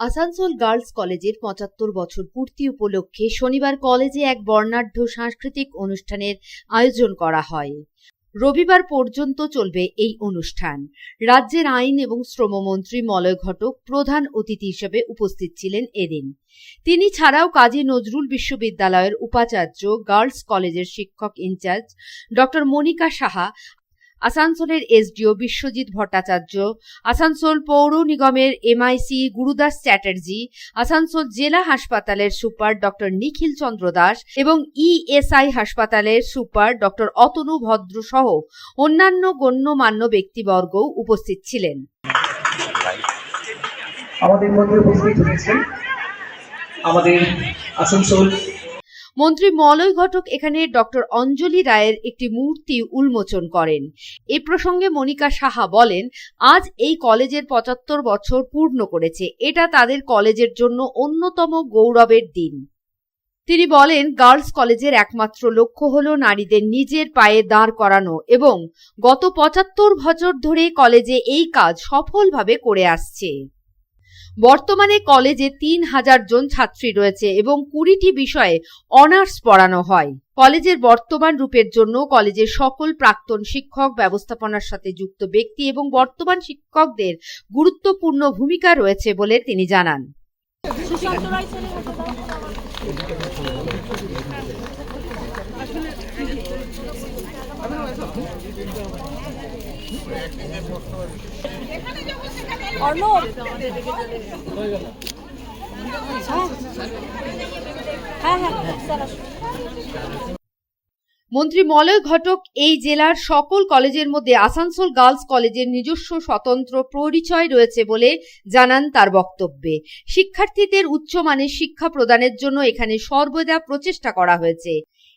Asansol girls কলেজের পঁচাত্তর বছর পূর্তি উপলক্ষে শনিবার কলেজে এক বর্ণাঢ্য সাংস্কৃতিক অনুষ্ঠানের আয়োজন করা হয়। রবিবার পর্যন্ত চলবে এই অনুষ্ঠান। রাজ্যের আইন এবং শ্রমমন্ত্রী মলয় ঘটক প্রধান অতিথি হিসেবে উপস্থিত ছিলেন এদিন। তিনি ছাড়াও কাজী নজরুল বিশ্ববিদ্যালয়ের উপাচার্য, গার্লস কলেজের শিক্ষক ইনচার্জ, ডক্টর মনিকা সাহা আসানসোলের এসডিও বিশ্বজিৎ ভট্টাচার্য, আসানসোল পৌর নিগমের এমআইসি গুরুদাস চ্যাটার্জি, আসানসোল জেলা হাসপাতালের সুপার ডক্টর নিখিল চন্দ্র দাস এবং ইএসআই হাসপাতালের সুপার ডক্টর অতনু ভদ্র সহ অন্যান্য গণ্যমান্য ব্যক্তিবর্গও উপস্থিত ছিলেন। আমাদের মধ্যে উপস্থিত হয়েছেন আমাদের আসানসোল মন্ত্রী মলয় ঘটক এখানে ডক্টর অঞ্জলি রায়ের একটি মূর্তি উন্মোচন করেন। এ প্রসঙ্গে মনিকা সাহা বলেন, আজ এই কলেজের পঁচাত্তর বছর পূর্ণ করেছে। এটা তাদের কলেজের জন্য অন্যতম গৌরবের দিন। তিনি বলেন, গার্লস কলেজের একমাত্র লক্ষ্য হল নারীদের নিজের পায়ে দাঁড় করানো এবং গত পঁচাত্তর বছর ধরে কলেজে এই কাজ সফলভাবে করে আসছে। বর্তমানে কলেজে তিন হাজার জন ছাত্রী রয়েছে এবং কুড়িটি বিষয়ে অনার্স পড়ানো হয়। কলেজের বর্তমান রূপের জন্য কলেজের সকল প্রাক্তন শিক্ষক, ব্যবস্থাপনার সাথে যুক্ত ব্যক্তি এবং বর্তমান শিক্ষকদের গুরুত্বপূর্ণ ভূমিকা রয়েছে বলে তিনি জানান। অর্ণব? হ্যাঁ হ্যাঁ হ্যাঁ। মন্ত্রী মলয় ঘটক এই জেলার সকল কলেজের মধ্যে আসানসোল গার্লস কলেজের নিজস্ব স্বতন্ত্র পরিচয় রয়েছে বলে জানান তার বক্তব্যে। শিক্ষার্থীদের উচ্চমানের শিক্ষা প্রদানের জন্য এখানে সর্বদা প্রচেষ্টা করা হয়েছে।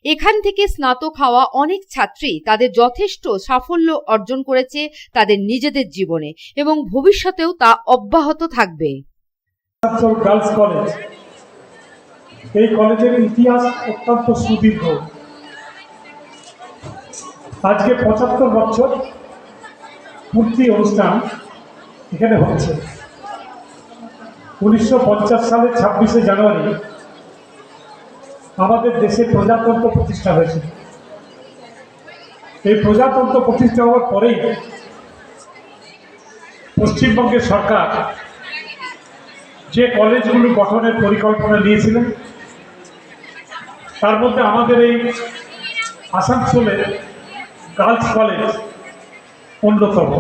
এখান থেকে স্নাতক হওয়া অনেক ছাত্রী তাদের যথেষ্ট সাফল্য অর্জন করেছে তাদের নিজেদের জীবনে এবং ভবিষ্যতেও তা অব্যাহত থাকবে। গার্লস কলেজ এই কলেজের ইতিহাস অত্যন্ত সুদীর্ঘ। আজকে পঁচাত্তর বছর পূর্তি অনুষ্ঠান এখানে হচ্ছে। উনিশশো সালের ছাব্বিশে জানুয়ারি আমাদের দেশে প্রজাতন্ত্র প্রতিষ্ঠা হয়েছিল এই প্রজাতন্ত্র প্রতিষ্ঠা হওয়ার পরেই পশ্চিমবঙ্গের সরকার যে কলেজগুলো গঠনের পরিকল্পনা নিয়েছিলেন, তার মধ্যে আমাদের এই আসানসোলের গার্লস কলেজ অন্যতম।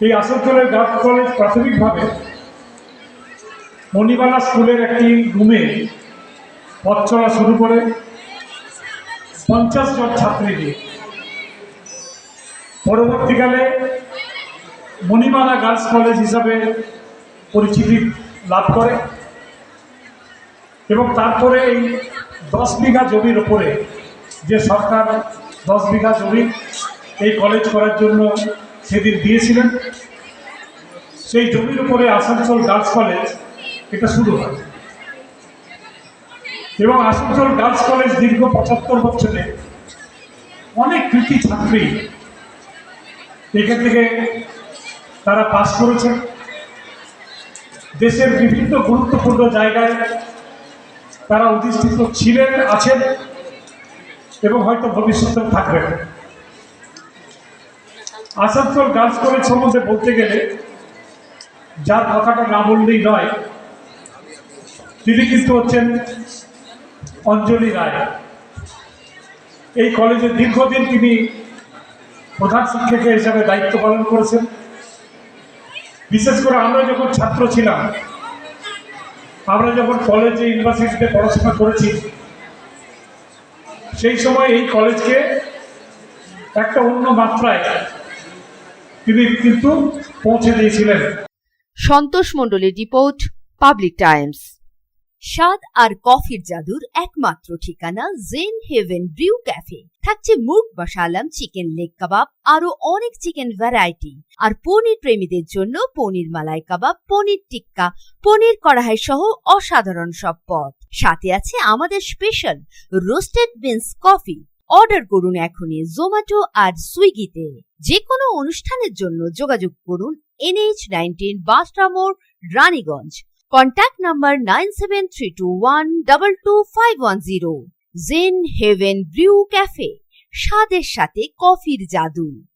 এই আসানসোলের গার্লস কলেজ প্রাথমিকভাবে মণিবালা স্কুলের একটি রুমে পথ চলা শুরু করে পঞ্চাশ জন ছাত্রী নিয়ে পরবর্তীকালে মণিমালা গার্লস কলেজ হিসাবে পরিচিতি লাভ করে এবং তারপরে এই দশ বিঘা জমির ওপরে যে সরকার দশ বিঘা জমি এই কলেজ করার জন্য সেদিন দিয়েছিলেন, সেই জমির উপরে আসানসোল গার্লস কলেজ এটা শুরু হয়। এবং আসানসোল গার্লস কলেজ দীর্ঘ পঁচাত্তর বছরে অনেক কৃতি ছাত্রী এখান থেকে তারা পাশ করেছেন। দেশের বিভিন্ন গুরুত্বপূর্ণ জায়গায় তারা অধিষ্ঠিত ছিলেন, আছেন এবং হয়তো ভবিষ্যতেও থাকবেন। আসানসোল গার্লস কলেজ সম্বন্ধে বলতে গেলে যার কথাটা না বললেই নয় তিনি কিন্তু হচ্ছেন অঞ্জলি রায়। এই কলেজে দীর্ঘদিন তিনি প্রধান শিক্ষিকা হিসাবে দায়িত্ব পালন করেছেন। বিশেষ করে আমরা যখন ছাত্র ছিলাম, আমরা যখন কলেজে, ইউনিভার্সিটিতে পড়াশোনা করেছি, সেই সময় এই কলেজকে একটা অন্য মাত্রায় তিনি কিন্তু পৌঁছে দিয়েছিলেন। সন্তোষ মণ্ডলের রিপোর্ট, পাবলিক টাইমস। স্বাদ আর কফির জাদুর একমাত্র ঠিকানা জেন হেভেন ব্রিউ ক্যাফে। থাকছে মুগ বসালাম চিকেন লেগ কাবাব আরও অনেক চিকেন ভ্যারাইটি। আর পনির প্রেমীদের জন্য পনির মালাই কাবাব, পনির টিক্কা, পনির কড়াই সহ অসাধারণ সব পদ। সাথে আছে আমাদের special roasted beans coffee. Order করুন এখনই জোম্যাটো আর সুইগিতে। যে কোনো অনুষ্ঠানের জন্য যোগাযোগ করুন NH nineteen বাস্ট্রামোর Raniganj. Contact number 9732122510 zen heaven brew cafe স্বাদের সাথে কফির জাদু।